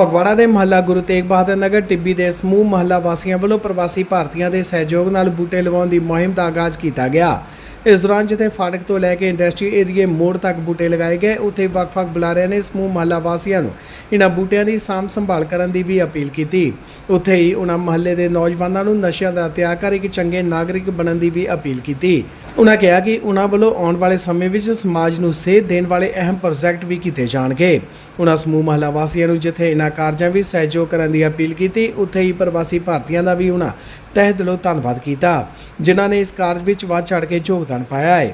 ਫਗਵਾੜਾ ਦੇ ਮਹੱਲਾ ਗੁਰੂ ਤੇਗ ਬਹਾਦਰ ਨਗਰ ਟਿੱਬੀ ਦੇ ਸਮੂਹ ਮਹੱਲਾ ਵਾਸੀਆਂ ਵੱਲੋਂ ਪ੍ਰਵਾਸੀ ਭਾਰਤੀਆਂ ਦੇ ਸਹਿਯੋਗ ਨਾਲ ਬੂਟੇ ਲਗਾਉਣ ਦੀ ਮੁਹਿੰਮ ਦਾ ਆਗਾਜ਼ ਕੀਤਾ ਗਿਆ। ਇਸ ਦੌਰਾਨ ਜਿੱਥੇ ਫਾਟਕ ਤੋਂ ਲੈ ਕੇ ਇੰਡਸਟਰੀ ਏਰੀਏ ਮੋੜ ਤੱਕ ਬੂਟੇ ਲਗਾਏ ਗਏ, ਉੱਥੇ ਵੱਖ-ਵੱਖ ਬੁਲਾਰਿਆਂ ਨੇ ਸਮੂਹ ਮਹੱਲਾ ਵਾਸੀਆਂ ਨੂੰ ਇਹਨਾਂ ਬੂਟਿਆਂ ਦੀ ਸਾਂਭ ਸੰਭਾਲ ਕਰਨ ਦੀ ਵੀ ਅਪੀਲ ਕੀਤੀ। ਉੱਥੇ ਹੀ ਉਹਨਾਂ ਮਹੱਲੇ ਦੇ ਨੌਜਵਾਨਾਂ ਨੂੰ ਨਸ਼ਿਆਂ ਦਾ ਤਿਆਗ ਕਰ ਇੱਕ ਚੰਗੇ ਨਾਗਰਿਕ ਬਣਨ ਦੀ ਵੀ ਅਪੀਲ ਕੀਤੀ। ਉਹਨਾਂ ਕਿਹਾ ਕਿ ਉਹਨਾਂ ਵੱਲੋਂ ਆਉਣ ਵਾਲੇ ਸਮੇਂ ਵਿੱਚ ਸਮਾਜ ਨੂੰ ਸੇਧ ਦੇਣ ਵਾਲੇ ਅਹਿਮ ਪ੍ਰੋਜੈਕਟ ਵੀ ਕੀਤੇ ਜਾਣਗੇ। ਉਹਨਾਂ ਸਮੂਹ ਮਹੱਲਾ ਵਾਸੀਆਂ ਨੂੰ ਜਿੱਥੇ ਇਹਨਾਂ ਕਾਰਜਾਂ ਵਿੱਚ ਸਹਿਯੋਗ ਕਰਨ ਦੀ ਅਪੀਲ ਕੀਤੀ, ਉੱਥੇ ਹੀ ਪ੍ਰਵਾਸੀ ਭਾਰਤੀਆਂ ਦਾ ਵੀ ਉਹਨਾਂ ਤਹਿ ਦਿਲੋਂ ਧੰਨਵਾਦ ਕੀਤਾ, ਜਿਨ੍ਹਾਂ ਨੇ ਇਸ ਕਾਰਜ ਵਿੱਚ ਵੱਧ ਚੜ੍ਹ ਕੇ ਯੋਗਦਾਨ ਪਾਇਆ ਹੈ।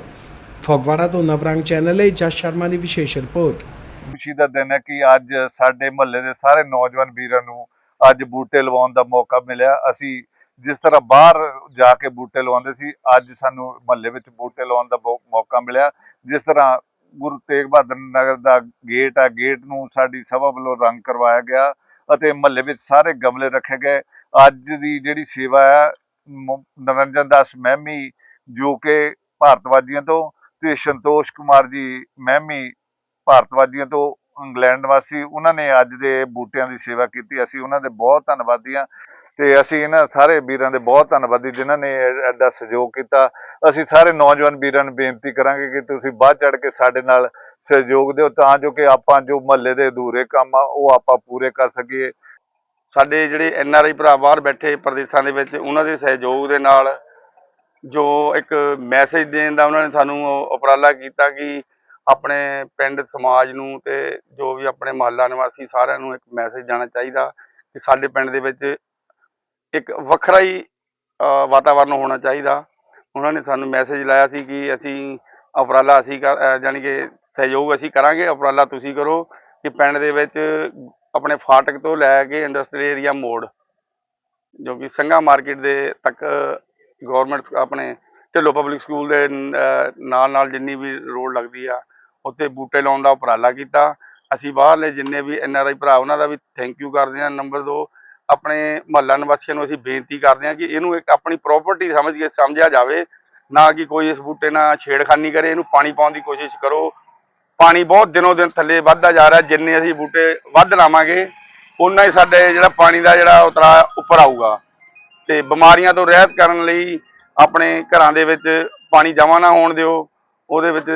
ਫਗਵਾੜਾ ਤੋਂ ਨਵਰੰਗ ਚੈਨਲ ਲਈ ਜਸ ਸ਼ਰਮਾ ਦੀ ਵਿਸ਼ੇਸ਼ ਰਿਪੋਰਟ। ਖੁਸ਼ੀ ਦਾ ਦਿਨ ਹੈ ਕਿ ਅੱਜ ਸਾਡੇ ਮੁਹੱਲੇ ਦੇ ਸਾਰੇ ਨੌਜਵਾਨ ਵੀਰਾਂ ਨੂੰ ਅੱਜ ਬੂਟੇ ਲਵਾਉਣ ਦਾ ਮੌਕਾ ਮਿਲਿਆ। ਅਸੀਂ ਜਿਸ ਤਰ੍ਹਾਂ ਬਾਹਰ ਜਾ ਕੇ ਬੂਟੇ ਲਵਾਉਂਦੇ ਸੀ, ਅੱਜ ਸਾਨੂੰ ਮੁਹੱਲੇ ਵਿੱਚ ਬੂਟੇ ਲਵਾਉਣ ਦਾ ਮੌਕਾ ਮਿਲਿਆ। ਜਿਸ ਤਰ੍ਹਾਂ ਗੁਰੂ ਤੇਗ ਬਹਾਦਰ ਨਗਰ ਦਾ ਗੇਟ ਆ ਗੇਟ ਨੂੰ ਸਾਡੀ ਸਭਾ ਵੱਲੋਂ ਰੰਗ ਕਰਵਾਇਆ ਗਿਆ। ਅਤੇ ਮਹੱਲੇ ਵਿੱਚ ਸਾਰੇ ਗਮਲੇ ਰੱਖੇ ਗਏ। ਅੱਜ ਦੀ ਜਿਹੜੀ ਸੇਵਾ ਹੈ, ਮ- ਦਾਸ ਮਹਿਮੀ ਜੋ ਕਿ ਭਾਰਤਵਾਦੀਆਂ ਤੋਂ ਤੇ ਸੰਤੋਸ਼ ਕੁਮਾਰ ਜੀ ਮਹਿਮੀ ਭਾਰਤਵਾਦੀਆਂ ਤੋਂ ਇੰਗਲੈਂਡ ਵਾਸੀ, ਉਹਨਾਂ ਨੇ ਅੱਜ ਦੇ ਬੂਟਿਆਂ ਦੀ ਸੇਵਾ ਕੀਤੀ। ਅਸੀਂ ਉਹਨਾਂ ਦੇ ਬਹੁਤ ਧੰਨਵਾਦੀ ਹਾਂ। ਤੇ ਅਸੀਂ ਇਹਨਾਂ ਸਾਰੇ ਵੀਰਾਂ ਦੇ ਬਹੁਤ ਧੰਨਵਾਦੀ ਜਿਨ੍ਹਾਂ ਨੇ ਐਡਾ ਸਹਿਯੋਗ ਕੀਤਾ। ਅਸੀਂ ਸਾਰੇ ਨੌਜਵਾਨ ਵੀਰਾਂ ਨੂੰ ਬੇਨਤੀ ਕਰਾਂਗੇ ਕਿ ਤੁਸੀਂ ਵੱਧ ਚੜ ਕੇ ਸਾਡੇ ਨਾਲ ਸਹਿਯੋਗ ਦਿਓ, ਤਾਂ ਜੋ ਕਿ ਆਪਾਂ ਜੋ ਮਹੱਲੇ ਦੇ ਅਧੂਰੇ ਕੰਮ ਆ, ਉਹ ਆਪਾਂ ਪੂਰੇ ਕਰ ਸਕੀਏ। ਸਾਡੇ ਜਿਹੜੇ ਐਨ ਆਰ ਆਈ ਭਰਾ ਬਾਹਰ ਬੈਠੇ ਪ੍ਰਦੇਸ਼ਾਂ ਦੇ ਵਿੱਚ, ਉਹਨਾਂ ਦੇ ਸਹਿਯੋਗ ਦੇ ਨਾਲ ਜੋ ਇੱਕ ਮੈਸੇਜ ਦੇਣ ਦਾ ਉਹਨਾਂ ਨੇ ਸਾਨੂੰ ਉਪਰਾਲਾ ਕੀਤਾ ਕਿ ਆਪਣੇ ਪਿੰਡ, ਸਮਾਜ ਨੂੰ ਤੇ ਜੋ ਵੀ ਆਪਣੇ ਮਹੱਲਾ ਨਿਵਾਸੀ ਸਾਰਿਆਂ ਨੂੰ ਇੱਕ ਮੈਸੇਜ ਜਾਣਾ ਚਾਹੀਦਾ ਕਿ ਸਾਡੇ ਪਿੰਡ ਦੇ ਵਿੱਚ ਇੱਕ ਵੱਖਰਾ ਹੀ ਵਾਤਾਵਰਨ ਹੋਣਾ ਚਾਹੀਦਾ। ਉਹਨਾਂ ਨੇ ਸਾਨੂੰ ਮੈਸੇਜ ਲਾਇਆ ਸੀ ਕਿ ਅਸੀਂ ਉਪਰਾਲਾ ਅਸੀਂ ਕਰ ਜਾਣੀ ਕਿ ਸਹਿਯੋਗ ਅਸੀਂ ਕਰਾਂਗੇ, ਉਪਰਾਲਾ ਤੁਸੀਂ ਕਰੋ ਕਿ ਪਿੰਡ ਦੇ ਵਿੱਚ ਆਪਣੇ ਫਾਟਕ ਤੋਂ ਲੈ ਕੇ ਇੰਡਸਟਰੀ ਏਰੀਆ ਮੋੜ, ਜੋ ਕਿ ਸੰਘਾ ਮਾਰਕੀਟ ਦੇ ਤੱਕ ਗਵਰਨਮੈਂਟ ਆਪਣੇ ਢਿੱਲੋਂ ਪਬਲਿਕ ਸਕੂਲ ਦੇ ਨਾਲ ਨਾਲ ਜਿੰਨੀ ਵੀ ਰੋਡ ਲੱਗਦੀ ਆ, ਉੱਥੇ ਬੂਟੇ ਲਾਉਣ ਦਾ ਉਪਰਾਲਾ ਕੀਤਾ। ਅਸੀਂ ਬਾਹਰਲੇ ਜਿੰਨੇ ਵੀ ਐਨ ਆਰ ਆਈ ਭਰਾ, ਉਹਨਾਂ ਦਾ ਵੀ ਥੈਂਕ ਯੂ ਕਰਦੇ ਹਾਂ। ਨੰਬਰ 2 ਆਪਣੇ ਮਹੱਲਾ ਨਿਵਾਸੀਆਂ ਨੂੰ ਅਸੀਂ ਬੇਨਤੀ ਕਰਦੇ ਹਾਂ ਕਿ ਇਹਨੂੰ ਇੱਕ ਆਪਣੀ ਪ੍ਰਾਪਰਟੀ ਸਮਝ ਕੇ ਸਮਝਿਆ ਜਾਵੇ, ਨਾ ਕਿ ਕੋਈ ਇਸ ਬੂਟੇ ਨਾਲ ਛੇੜਖਾਨੀ ਕਰੇ, ਇਹਨੂੰ ਪਾਣੀ ਪਾਉਣ ਦੀ ਕੋਸ਼ਿਸ਼ ਕਰੋ। ਪਾਣੀ ਬਹੁਤ ਦਿਨੋਂ ਦਿਨ ਥੱਲੇ ਵੱਧਦਾ ਜਾ ਰਿਹਾ, ਜਿੰਨੇ ਅਸੀਂ ਬੂਟੇ ਵੱਧ ਲਾਵਾਂਗੇ ਉਨਾ ਹੀ ਸਾਡੇ ਜਿਹੜਾ ਪਾਣੀ ਦਾ ਜਿਹੜਾ ਉਤਰਾ ਉੱਪਰ ਆਊਗਾ। ਤੇ ਬਿਮਾਰੀਆਂ ਤੋਂ ਰਹਿਤ ਕਰਨ ਲਈ ਆਪਣੇ ਘਰਾਂ ਦੇ ਵਿੱਚ ਪਾਣੀ ਜਮ੍ਹਾਂ ਨਾ ਹੋਣ ਦਿਓ। ਉਹਦੇ ਵਿੱਚ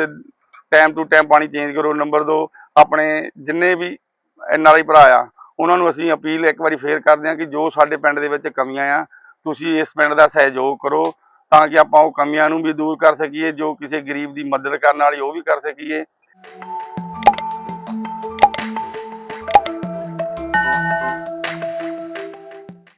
ਟਾਈਮ ਟੂ ਟਾਈਮ ਪਾਣੀ ਚੇਂਜ ਕਰੋ ਨੰਬਰ 2 ਆਪਣੇ ਜਿੰਨੇ ਵੀ ਐਨ ਆਰ ਆਈ ਭਰਾ ਆ ਉਹਨਾਂ ਨੂੰ ਅਸੀਂ ਅਪੀਲ ਇੱਕ ਵਾਰੀ ਫੇਰ ਕਰਦੇ ਹਾਂ ਕਿ ਜੋ ਸਾਡੇ ਪਿੰਡ ਦੇ ਵਿੱਚ ਕਮੀਆਂ ਆ, ਤੁਸੀਂ ਇਸ ਪਿੰਡ ਦਾ ਸਹਿਯੋਗ ਕਰੋ ਤਾਂ ਕਿ ਆਪਾਂ ਉਹ ਕਮੀਆਂ ਨੂੰ ਵੀ ਦੂਰ ਕਰ ਸਕੀਏ, ਜੋ ਕਿਸੇ ਗਰੀਬ ਦੀ ਮਦਦ ਕਰਨ ਵਾਲੀ ਉਹ ਵੀ ਕਰ ਸਕੀਏ।